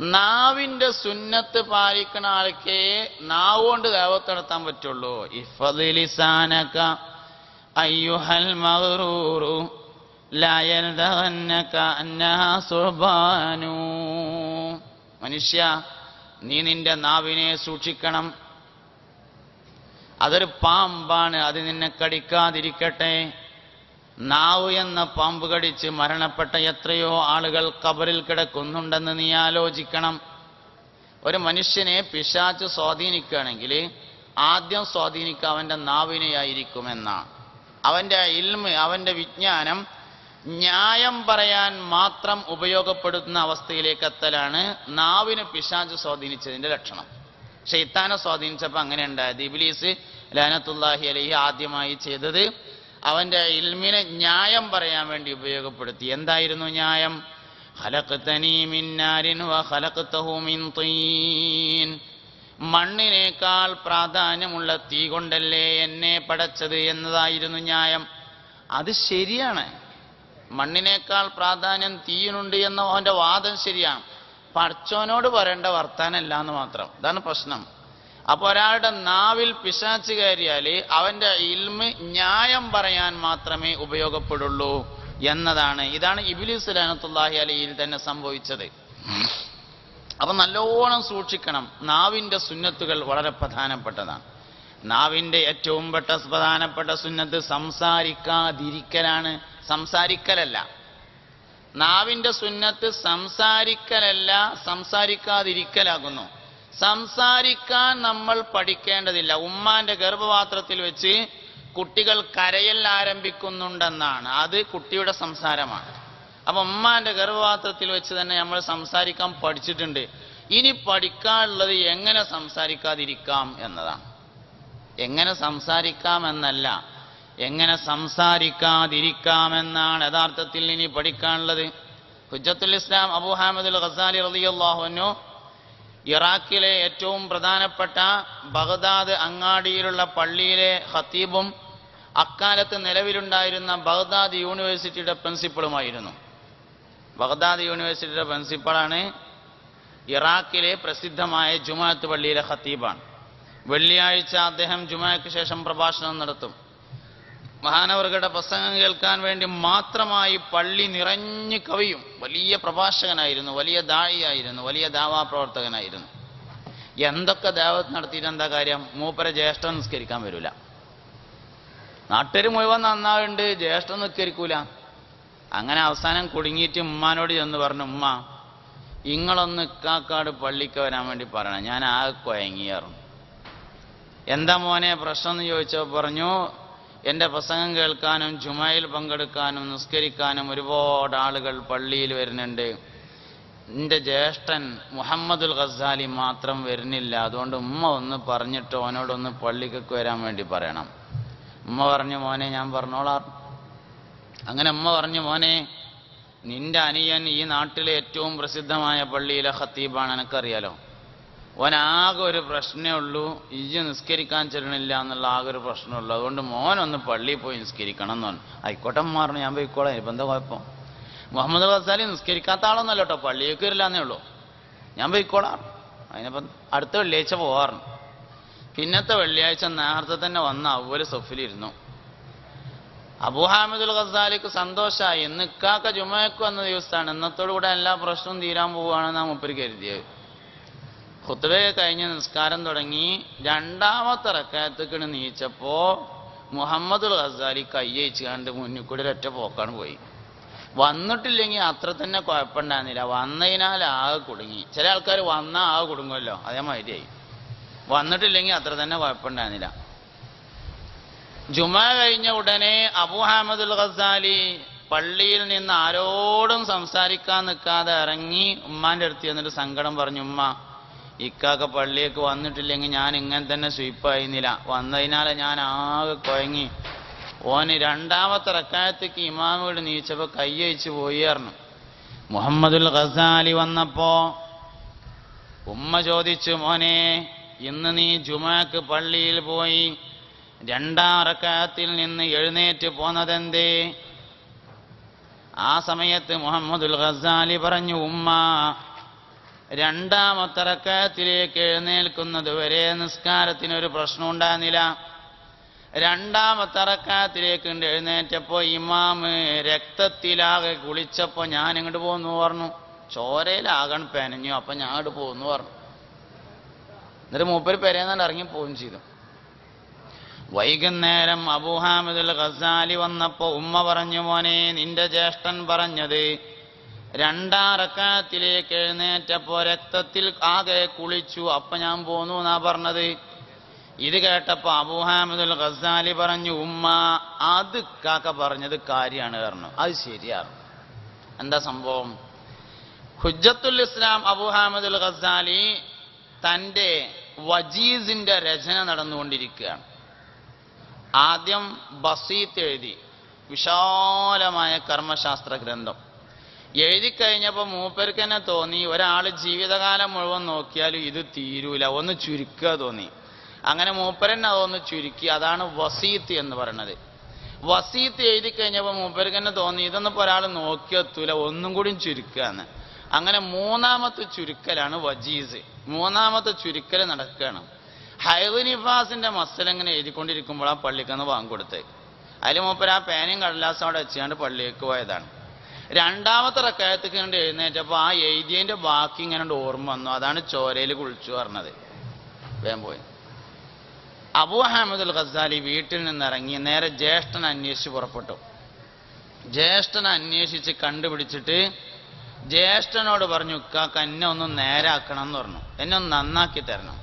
നാവിന്റെ സുന്നത്ത് പാലിക്കുന്ന ആൾക്കേ നാവ് കൊണ്ട് ദേവത്ത് നടത്താൻ പറ്റുള്ളൂ. ഇഫദിലിസാനക അയ്യുഹൽ മഗ്റൂറു ലയൽ അന്നഹാ മനുഷ്യ നീ നിന്റെ നാവിനെ സൂക്ഷിക്കണം. അതൊരു പാമ്പാണ് അത് നിന്നെ കടിക്കാതിരിക്കട്ടെ. നാവ് എന്ന പാമ്പ് കടിച്ച് മരണപ്പെട്ട എത്രയോ ആളുകൾ കബറിൽ കിടക്കുന്നുണ്ടെന്ന് നീ ആലോചിക്കണം. ഒരു മനുഷ്യനെ പിശാച്ച് സ്വാധീനിക്കുകയാണെങ്കിൽ ആദ്യം സ്വാധീനിക്കുക അവന്റെ നാവിനെയായിരിക്കുമെന്നാണ്. അവന്റെ ഇൽമ് അവന്റെ വിജ്ഞാനം ന്യായം പറയാൻ മാത്രം ഉപയോഗപ്പെടുത്തുന്ന അവസ്ഥയിലേക്ക് എത്തലാണ് നാവിന് പിശാച്ച് സ്വാധീനിച്ചതിന്റെ ലക്ഷണം. ഷെയ്ത്താനെ സ്വാധീനിച്ചപ്പോൾ അങ്ങനെ ഉണ്ടായത് ഇബിലീസ് ലാനത്തുല്ലാഹി അലഹി ആദ്യമായി ചെയ്തത് അവന്റെ ഇൽമിനെ ന്യായം പറയാൻ വേണ്ടി ഉപയോഗപ്പെടുത്തി. എന്തായിരുന്നു ന്യായം? മണ്ണിനേക്കാൾ പ്രാധാന്യമുള്ള തീ കൊണ്ടല്ലേ എന്നെ പടച്ചത് എന്നതായിരുന്നു ന്യായം. അത് ശരിയാണ്. മണ്ണിനേക്കാൾ പ്രാധാന്യം തീയിനുണ്ട് എന്ന അവന്റെ വാദം ശരിയാണ്. പടച്ചോനോട് പറയേണ്ട വർത്താനല്ല എന്ന് മാത്രം. ഇതാണ് പ്രശ്നം. അപ്പൊ ഒരാളുടെ നാവിൽ പിശാച്ച് കയറിയാൽ അവന്റെ ഇൽമ് ന്യായം പറയാൻ മാത്രമേ ഉപയോഗപ്പെടുള്ളൂ എന്നതാണ്. ഇതാണ് ഇബിലിസ് ലനത്തുല്ലാഹി അലിയിൽ തന്നെ സംഭവിച്ചത്. അപ്പൊ നല്ലോണം സൂക്ഷിക്കണം. നാവിന്റെ സുന്നത്തുകൾ വളരെ പ്രധാനപ്പെട്ടതാണ്. നാവിന്റെ ഏറ്റവും പെട്ട പ്രധാനപ്പെട്ട സുന്നത്ത് സംസാരിക്കാതിരിക്കലാണ്. സംസാരിക്കലല്ല. നാവിന്റെ സുന്നത്ത് സംസാരിക്കലല്ല സംസാരിക്കാതിരിക്കലാകുന്നു. സംസാരിക്കാൻ നമ്മൾ പഠിക്കേണ്ടതില്ല. ഉമ്മാന്റെ ഗർഭപാത്രത്തിൽ വെച്ച് കുട്ടികൾ കരയൽ ആരംഭിക്കുന്നുണ്ടെന്നാണ്. അത് കുട്ടിയുടെ സംസാരമാണ്. അപ്പൊ ഉമ്മാന്റെ ഗർഭപാത്രത്തിൽ വെച്ച് തന്നെ നമ്മൾ സംസാരിക്കാൻ പഠിച്ചിട്ടുണ്ട്. ഇനി പഠിക്കാനുള്ളത് എങ്ങനെ സംസാരിക്കാതിരിക്കാം എന്നതാണ്. എങ്ങനെ സംസാരിക്കാം എന്നല്ല. എങ്ങനെ സംസാരിക്കാതിരിക്കാം എന്നാണ് യഥാർത്ഥത്തിൽ ഇനി പഠിക്കാനുള്ളത്. ഹുജത്തുൽ ഇസ്ലാം അബു ഹാമദുൽ ഖസാലി റളിയല്ലാഹുവിനു ഇറാഖിലെ ഏറ്റവും പ്രധാനപ്പെട്ട ബഗ്ദാദ് അങ്ങാടിയിലുള്ള പള്ളിയിലെ ഖത്തീബും അക്കാലത്ത് നിലവിലുണ്ടായിരുന്ന ബഗ്ദാദ് യൂണിവേഴ്സിറ്റിയുടെ പ്രിൻസിപ്പളുമായിരുന്നു. ബഗ്ദാദ് യൂണിവേഴ്സിറ്റിയുടെ പ്രിൻസിപ്പളാണ് ഇറാഖിലെ പ്രസിദ്ധമായ ജുമാഅത്ത് പള്ളിയിലെ ഖത്തീബാണ്. വെള്ളിയാഴ്ച അദ്ദേഹം ജുമാക്ക് ശേഷം പ്രഭാഷണം നടത്തും. മഹാനവറുകളുടെ പ്രസംഗം കേൾക്കാൻ വേണ്ടി മാത്രമായി പള്ളി നിറഞ്ഞു കവിയും. വലിയ പ്രഭാഷകനായിരുന്നു വലിയ ദാഴിയായിരുന്നു വലിയ ദാവാ പ്രവർത്തകനായിരുന്നു എന്തൊക്കെ ദേവത്ത് നടത്തിയിട്ട് എന്താ കാര്യം? മൂപ്പരെ ജ്യേഷ്ഠ നിസ്കരിക്കാൻ വരില്ല നാട്ടുകാർ മുഴുവൻ നന്നാവുണ്ട് ജ്യേഷ്ഠ നിസ്കരിക്കൂല. അങ്ങനെ അവസാനം കുടുങ്ങിയിട്ട് ഉമ്മാനോട് ചെന്ന് പറഞ്ഞു ഉമ്മ ഇങ്ങളൊന്ന് ഇക്കാക്കാട് പള്ളിക്ക് വരാൻ വേണ്ടി പറയണം. ഞാൻ ആകെ കൊയങ്ങിയാറും എന്താ മോനെ പ്രശ്നം എന്ന് ചോദിച്ചപ്പോൾ പറഞ്ഞു എന്റെ പ്രസംഗം കേൾക്കാനും ജുമയിൽ പങ്കെടുക്കാനും നിസ്കരിക്കാനും ഒരുപാട് ആളുകൾ പള്ളിയിൽ വരുന്നുണ്ട്. എന്റെ ജ്യേഷ്ഠൻ മുഹമ്മദുൽ ഖസാലി മാത്രം വരുന്നില്ല. അതുകൊണ്ട് ഉമ്മ ഒന്ന് പറഞ്ഞിട്ട് ഓനോടൊന്ന് പള്ളിക്കൊക്കെ വരാൻ വേണ്ടി പറയണം. ഉമ്മ പറഞ്ഞു മോനെ ഞാൻ പറഞ്ഞോളാം. അങ്ങനെ ഉമ്മ പറഞ്ഞു മോനെ നിന്റെ അനിയൻ ഈ നാട്ടിലെ ഏറ്റവും പ്രസിദ്ധമായ പള്ളിയിലെ ഖത്തീബാണ്. എനിക്കറിയാലോ? ഓനാകെ ഒരു പ്രശ്നമേ ഉള്ളൂ. ഇജ്ജ് നിസ്കരിക്കാൻ ചെല്ലണില്ല എന്നുള്ള ആകെ ഒരു പ്രശ്നമുള്ളൂ അതുകൊണ്ട് മോനൊന്ന് പള്ളിയിൽ പോയി നിസ്കരിക്കണം എന്ന് പറഞ്ഞു. ആയിക്കോട്ടെ മാറണം ഞാൻ പോയിക്കോളാം ഇപ്പം എന്താ കുഴപ്പം? മുഹമ്മദ് ഖസാലി നിസ്കരിക്കാത്ത ആളൊന്നല്ല കേട്ടോ പള്ളിയിൽ കയറില്ല എന്നേ ഉള്ളൂ. ഞാൻ പോയിക്കോളാം അതിനിപ്പം അടുത്ത വെള്ളിയാഴ്ച പോകാറുണ്ട് പിന്നത്തെ വെള്ളിയാഴ്ച നേരത്തെ തന്നെ വന്ന അവർ സൊഫിലിരുന്നു. അബുഹാമിദുൽ ഖസാലിക്ക് സന്തോഷമായി ഇന്ന് ഇക്കാക്ക ജുമയ്ക്ക് വന്ന ദിവസമാണ്. ഇന്നത്തോടുകൂടെ എല്ലാ പ്രശ്നവും തീരാൻ പോവുകയാണെന്നാണ് മുപ്പര് കരുതിയത്. ഖുത്ബ കഴിഞ്ഞ് നിസ്കാരം തുടങ്ങി രണ്ടാമത്തെ റക്കായത്തേക്കാണ് നീച്ചപ്പോ മുഹമ്മദുൽ ഹസാലി കയ്യച്ചു കണ്ട് മുന്നിൽ കൂടി ഒരൊറ്റ പോക്കാണ് പോയി. വന്നിട്ടില്ലെങ്കിൽ അത്ര തന്നെ കുഴപ്പമുണ്ടായിരുന്നില്ല. വന്നതിനാൽ ആകെ കുടുങ്ങി. ചില ആൾക്കാർ വന്നാൽ ആകെ കുടുങ്ങുമല്ലോ. അതേമാതിരിയായി. വന്നിട്ടില്ലെങ്കിൽ അത്ര തന്നെ കുഴപ്പമുണ്ടായിരുന്നില്ല. ജുമ കഴിഞ്ഞ ഉടനെ അബു ഹാമദുൽ ഖസാലി പള്ളിയിൽ നിന്ന് ആരോടും സംസാരിക്കാൻ നിൽക്കാതെ ഇറങ്ങി ഉമ്മാന്റെ അടുത്ത് എന്നിട്ട് സങ്കടം പറഞ്ഞു ഉമ്മ ഇക്കാക്ക പള്ളിയേക്ക് വന്നിട്ടില്ലെങ്കിൽ ഞാൻ ഇങ്ങനെ തന്നെ സ്വീപ്പായിരുന്നില്ല വന്നതിനാൽ ഞാൻ ആകെ കുഴങ്ങി ഓന് രണ്ടാമത്തെ റക്കായത്തേക്ക് ഇമാമോട് നീച്ചപ്പോ കയ്യഴിച്ച് പോയി പറഞ്ഞു. മുഹമ്മദുൽ ഖസാലി വന്നപ്പോ ഉമ്മ ചോദിച്ചു മോനെ ഇന്ന് നീ ജുമാക്ക് പള്ളിയിൽ പോയി രണ്ടാം റക്കായത്തിൽ നിന്ന് എഴുന്നേറ്റ് പോന്നതെന്തേ? ആ സമയത്ത് മുഹമ്മദുൽ ഖസാലി പറഞ്ഞു ഉമ്മ രണ്ടാമത്തെ റക്കത്തിലേക്ക് എഴുന്നേൽക്കുന്നത് വരെ നിസ്കാരത്തിനൊരു പ്രശ്നം ഉണ്ടാകുന്നില്ല രണ്ടാമത്തെ എഴുന്നേറ്റപ്പോ ഇമാമ് രക്തത്തിലാകെ കുളിച്ചപ്പോ ഞാൻ ഇങ്ങോട്ട് പോന്നു പറഞ്ഞു. ചോരയിലാകൺ പെനഞ്ഞു അപ്പൊ ഞാൻ ഇങ്ങോട്ട് പോകുന്നു പറഞ്ഞു. എന്നിട്ട് മൂപ്പര് പെരേന്നാണ്ട് ഇറങ്ങി പോവുകയും ചെയ്തു. വൈകുന്നേരം അബൂഹാമിദുൽ ഖസാലി വന്നപ്പോ ഉമ്മ പറഞ്ഞു മോനെ നിന്റെ ജ്യേഷ്ഠൻ പറഞ്ഞത് രണ്ടാം റക്കാത്തിലേക്ക് എഴുന്നേറ്റപ്പോ രക്തത്തിൽ ആകെ കുളിച്ചു. അപ്പൊ ഞാൻ പോന്നു എന്നാ പറഞ്ഞത്? ഇത് കേട്ടപ്പോ അബൂഹാമിദുൽ ഖസാലി പറഞ്ഞു ഉമ്മ അത് കാക്ക പറഞ്ഞത് കാര്യമാണ് കാരണം അത് ശരിയാണ്. എന്താ സംഭവം? ഹുജ്ജത്തുൽ ഇസ്ലാം അബൂഹാമിദുൽ ഖസാലി തന്റെ വജീസിന്റെ രചന നടന്നുകൊണ്ടിരിക്കുകയാണ്. ആദ്യം ബസീത്ത് എഴുതി. വിശാലമായ കർമ്മശാസ്ത്ര ഗ്രന്ഥം. എഴുതി കഴിഞ്ഞപ്പോൾ മൂപ്പർക്ക് തന്നെ തോന്നി ഒരാൾ ജീവിതകാലം മുഴുവൻ നോക്കിയാലും ഇത് തീരൂല ഒന്ന് ചുരുക്കുക തോന്നി. അങ്ങനെ മൂപ്പരൻ അതൊന്ന് ചുരുക്കി അതാണ് വസീത്ത് എന്ന് പറയുന്നത് വസീത്ത് എഴുതി കഴിഞ്ഞപ്പോൾ മൂപ്പർക്ക് തന്നെ തോന്നി ഇതൊന്നും ഇപ്പോൾ ഒരാൾ നോക്കിയെത്തൂല ഒന്നും കൂടി ചുരുക്കുകയാണ് അങ്ങനെ മൂന്നാമത്തെ ചുരുക്കലാണ് വജീസ്. മൂന്നാമത്തെ ചുരുക്കൽ നടക്കുകയാണ് ഹൈവനിഫാസിന്റെ നിഫാസിന്റെ ഇങ്ങനെ എഴുതിക്കൊണ്ടിരിക്കുമ്പോൾ ആ പള്ളിക്കന്ന് വാങ്ങിക്കൊടുത്ത് അതിൽ മൂപ്പർ ആ പേനയും കടലാസും അവിടെ വെച്ചാണ്ട് പള്ളിയിലേക്ക് പോയതാണ്. രണ്ടാമത്തെ റക്കായത്തേക്ക് കണ്ട് എഴുന്നേറ്റപ്പോൾ ആ എഴുതിയതിന്റെ ബാക്കി ഇങ്ങനെ ഓർമ്മ വന്നു. അതാണ് ചോരയിൽ കുളിച്ചു പറഞ്ഞത്. വേഗം പോയി. അബൂ അഹമ്മദുൽ ഖസാലി വീട്ടിൽ നിന്നിറങ്ങി നേരെ ജ്യേഷ്ഠനെ അന്വേഷിച്ച് പുറപ്പെട്ടു. ജ്യേഷ്ഠനെ അന്വേഷിച്ച് കണ്ടുപിടിച്ചിട്ട് ജ്യേഷ്ഠനോട് പറഞ്ഞു ഉക്കാക്ക എന്നെ ഒന്ന് നേരാക്കണം എന്ന് പറഞ്ഞു. എന്നെ ഒന്ന് നന്നാക്കി തരണം.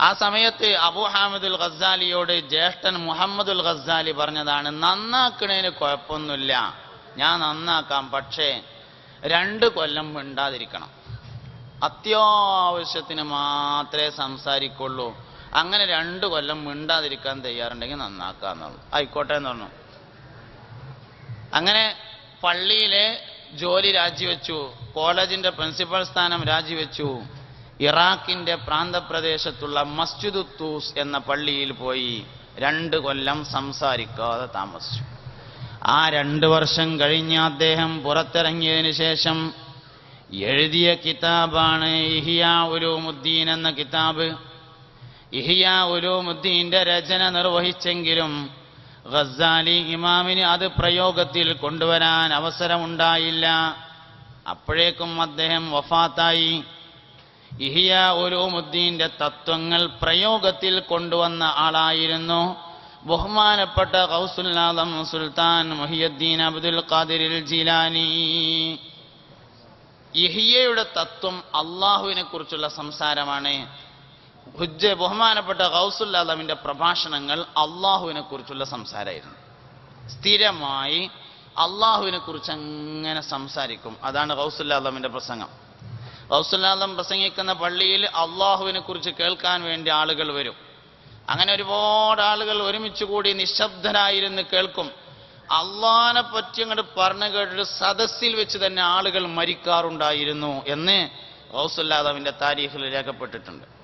ആ സമയത്ത് അബു ഹാമിദുൽ ഖസാലിയോട് ജ്യേഷ്ഠൻ മുഹമ്മദുൽ ഖസാലി പറഞ്ഞതാണ് നന്നാക്കണേന് കുഴപ്പമൊന്നുമില്ല. ഞാൻ നന്നാക്കാം പക്ഷേ രണ്ട് കൊല്ലം മിണ്ടാതിരിക്കണം. അത്യാവശ്യത്തിന് മാത്രമേ സംസാരിക്കുള്ളൂ. അങ്ങനെ രണ്ട് കൊല്ലം മിണ്ടാതിരിക്കാൻ തയ്യാറുണ്ടെങ്കിൽ നന്നാക്കാന്നുള്ളു ആയിക്കോട്ടെ എന്ന് പറഞ്ഞു. അങ്ങനെ പള്ളിയിലെ ജോലി രാജിവെച്ചു. കോളേജിന്റെ പ്രിൻസിപ്പൽ സ്ഥാനം രാജിവെച്ചു. ഇറാഖിന്റെ പ്രാന്തപ്രദേശത്തുള്ള മസ്ജിദ് തൂസ് എന്ന പള്ളിയിൽ പോയി രണ്ട് കൊല്ലം സംസാരിക്കാതെ താമസിച്ചു. ആ രണ്ട് വർഷം കഴിഞ്ഞ് അദ്ദേഹം പുറത്തിറങ്ങിയതിനു ശേഷം എഴുതിയ കിതാബാണ് ഇഹിയ ഉലൂമുദ്ദീൻ എന്ന കിതാബ്. ഇഹിയ ഉലൂമുദ്ദീന്റെ രചന നിർവഹിച്ചെങ്കിലും ഖസാലി ഇമാമിന് അത് പ്രയോഗത്തിൽ കൊണ്ടുവരാൻ അവസരമുണ്ടായില്ല. അപ്പോഴേക്കും അദ്ദേഹം വഫാത്തായി. ഇഹിയ ഉലൂമുദ്ദീന്റെ തത്വങ്ങൾ പ്രയോഗത്തിൽ കൊണ്ടുവന്ന ആളായിരുന്നു. ബഹുമാനപ്പെട്ട ഗൗസുല്ലാദം സുൽത്താൻ മുഹിയുദ്ദീൻ അബ്ദുൽ ഖാദിരിൽ ജീലാനി. ഇഹിയയുടെ തത്വം അള്ളാഹുവിനെ കുറിച്ചുള്ള സംസാരമാണ്. ഹുജ്ജ ബഹുമാനപ്പെട്ട ഗൗസുല്ലാദമിന്റെ പ്രഭാഷണങ്ങൾ അള്ളാഹുവിനെ കുറിച്ചുള്ള സംസാരമായിരുന്നു. സ്ഥിരമായി അള്ളാഹുവിനെ കുറിച്ച് അങ്ങനെ സംസാരിക്കും. അതാണ് ഗൗസുല്ലാദമിന്റെ പ്രസംഗം. ഗൗസുല്ലാദം പ്രസംഗിക്കുന്ന പള്ളിയിൽ അള്ളാഹുവിനെ കുറിച്ച് കേൾക്കാൻ വേണ്ടി ആളുകൾ വരും. അങ്ങനെ ഒരുപാട് ആളുകൾ ഒരുമിച്ച് കൂടി നിശബ്ദനായിരുന്നു കേൾക്കും. അള്ളഹാനെ പറ്റി അങ്ങോട്ട് പറഞ്ഞു കേട്ടിട്ട് സദസ്സിൽ വെച്ച് തന്നെ ആളുകൾ മരിക്കാറുണ്ടായിരുന്നു എന്ന് ഗൗസുല്ലാദമിന്റെ താരീഖിൽ രേഖപ്പെട്ടിട്ടുണ്ട്.